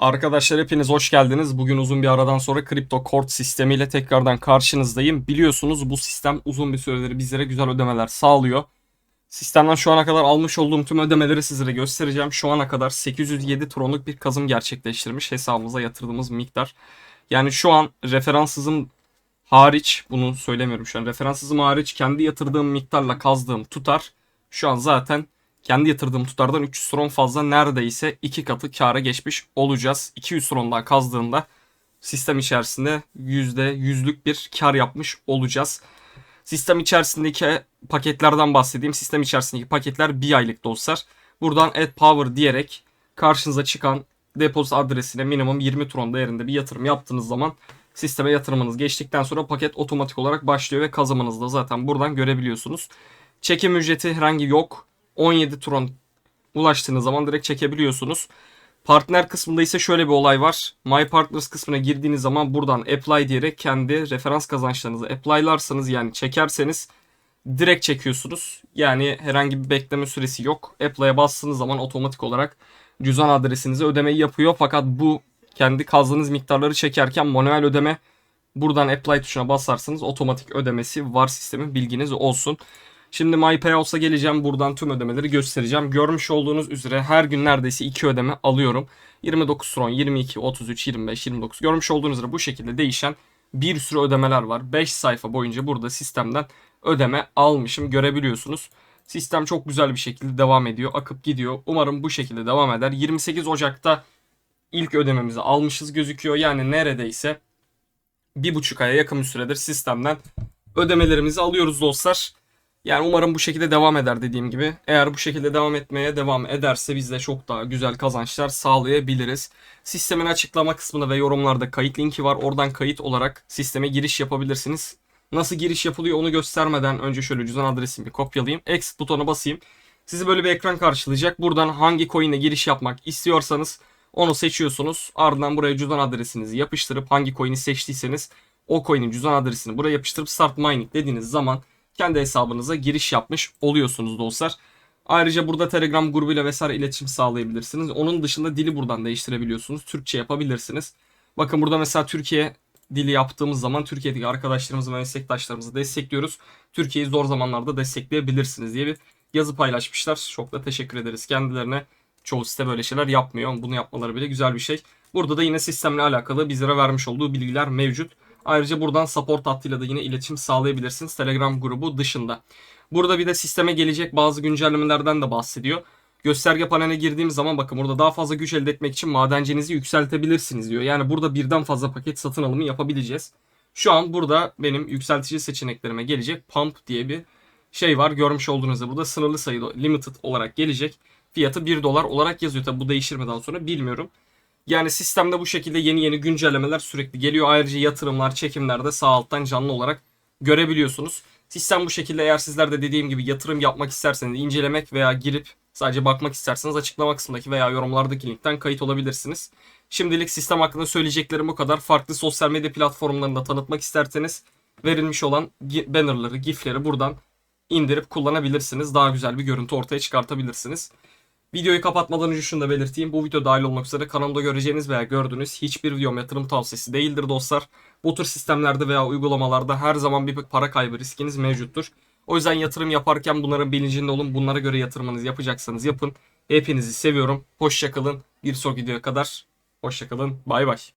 Arkadaşlar hepiniz hoş geldiniz. Bugün uzun bir aradan sonra Crypto Court sistemiyle tekrardan karşınızdayım. Biliyorsunuz bu sistem uzun bir süredir bizlere güzel ödemeler sağlıyor. Sistemden şu ana kadar almış olduğum tüm ödemeleri sizlere göstereceğim. Şu ana kadar 807 tronluk bir kazım gerçekleştirmiş hesabımıza yatırdığımız miktar. Yani şu an referans hızım hariç, bunu söylemiyorum şu an. Referans hızım hariç kendi yatırdığım miktarla kazdığım tutar şu an zaten kendi yatırdığım tutardan 300 tron fazla neredeyse iki katı kâra geçmiş olacağız. 200 trondan kazdığında sistem içerisinde %100'lük bir kar yapmış olacağız. Sistem içerisindeki paketlerden bahsedeyim. Sistem içerisindeki paketler bir aylık dostlar. Buradan add power diyerek karşınıza çıkan depozit adresine minimum 20 tron değerinde bir yatırım yaptığınız zaman sisteme yatırımınız geçtikten sonra paket otomatik olarak başlıyor ve kazımınızı da zaten buradan görebiliyorsunuz. Çekim ücreti herhangi yok. 17 tron ulaştığınız zaman direkt çekebiliyorsunuz. Partner kısmında ise şöyle bir olay var. My Partners kısmına girdiğiniz zaman buradan apply diyerek kendi referans kazançlarınızı apply'larsanız yani çekerseniz direkt çekiyorsunuz. Yani herhangi bir bekleme süresi yok. Apply'a bastığınız zaman otomatik olarak cüzdan adresinize ödemeyi yapıyor. Fakat bu kendi kazdığınız miktarları çekerken manuel ödeme buradan apply tuşuna basarsanız otomatik ödemesi var sistemin bilginiz olsun. Şimdi MyPayouts'a geleceğim. Buradan tüm ödemeleri göstereceğim. Görmüş olduğunuz üzere her gün neredeyse 2 ödeme alıyorum. 29 tron, 22, 33, 25, 29. Görmüş olduğunuz üzere bu şekilde değişen bir sürü ödemeler var. 5 sayfa boyunca burada sistemden ödeme almışım görebiliyorsunuz. Sistem çok güzel bir şekilde devam ediyor. Akıp gidiyor. Umarım bu şekilde devam eder. 28 Ocak'ta ilk ödememizi almışız gözüküyor. Yani neredeyse bir buçuk aya yakın bir süredir sistemden ödemelerimizi alıyoruz dostlar. Yani umarım bu şekilde devam eder dediğim gibi. Eğer bu şekilde devam etmeye devam ederse biz de çok daha güzel kazançlar sağlayabiliriz. Sistemin açıklama kısmında ve yorumlarda kayıt linki var. Oradan kayıt olarak sisteme giriş yapabilirsiniz. Nasıl giriş yapılıyor onu göstermeden önce şöyle cüzdan adresimi kopyalayayım. Exit butona basayım. Sizi böyle bir ekran karşılayacak. Buradan hangi coin'e giriş yapmak istiyorsanız onu seçiyorsunuz. Ardından buraya cüzdan adresinizi yapıştırıp hangi coin'i seçtiyseniz o coin'in cüzdan adresini buraya yapıştırıp start mining dediğiniz zaman kendi hesabınıza giriş yapmış oluyorsunuz dostlar. Ayrıca burada Telegram grubuyla vesaire iletişim sağlayabilirsiniz. Onun dışında dili buradan değiştirebiliyorsunuz. Türkçe yapabilirsiniz. Bakın burada mesela Türkiye dili yaptığımız zaman Türkiye'deki arkadaşlarımızı ve meslektaşlarımızı destekliyoruz. Türkiye'yi zor zamanlarda destekleyebilirsiniz diye bir yazı paylaşmışlar. Çok da teşekkür ederiz kendilerine. Çoğu site böyle şeyler yapmıyor. Bunu yapmaları bile güzel bir şey. Burada da yine sistemle alakalı bizlere vermiş olduğu bilgiler mevcut. Ayrıca buradan support hattıyla da yine iletişim sağlayabilirsiniz Telegram grubu dışında. Burada bir de sisteme gelecek bazı güncellemelerden de bahsediyor. Gösterge paneline girdiğimiz zaman bakın burada daha fazla güç elde etmek için madencinizi yükseltebilirsiniz diyor. Yani burada birden fazla paket satın alımı yapabileceğiz. Şu an burada benim yükseltici seçeneklerime gelecek pump diye bir şey var. Görmüş olduğunuzda burada sınırlı sayıda limited olarak gelecek. Fiyatı 1 dolar olarak yazıyor. Tabi bu değişir mi daha sonra bilmiyorum. Yani sistemde bu şekilde yeni yeni güncellemeler sürekli geliyor. Ayrıca yatırımlar, çekimler de sağ alttan canlı olarak görebiliyorsunuz. Sistem bu şekilde eğer sizler de dediğim gibi yatırım yapmak isterseniz incelemek veya girip sadece bakmak isterseniz açıklama kısmındaki veya yorumlardaki linkten kayıt olabilirsiniz. Şimdilik sistem hakkında söyleyeceklerim bu kadar. Farklı sosyal medya platformlarında tanıtmak isterseniz verilmiş olan bannerları, gifleri buradan indirip kullanabilirsiniz. Daha güzel bir görüntü ortaya çıkartabilirsiniz. Videoyu kapatmadan önce şunu da belirteyim. Bu video dahil olmak üzere kanalımda göreceğiniz veya gördüğünüz hiçbir videom yatırım tavsiyesi değildir dostlar. Bu tür sistemlerde veya uygulamalarda her zaman bir para kaybı riskiniz mevcuttur. O yüzden yatırım yaparken bunların bilincinde olun. Bunlara göre yatırımınızı yapacaksanız yapın. Hepinizi seviyorum. Hoşçakalın. Bir sonraki videoya kadar. Hoşçakalın. Bay bay.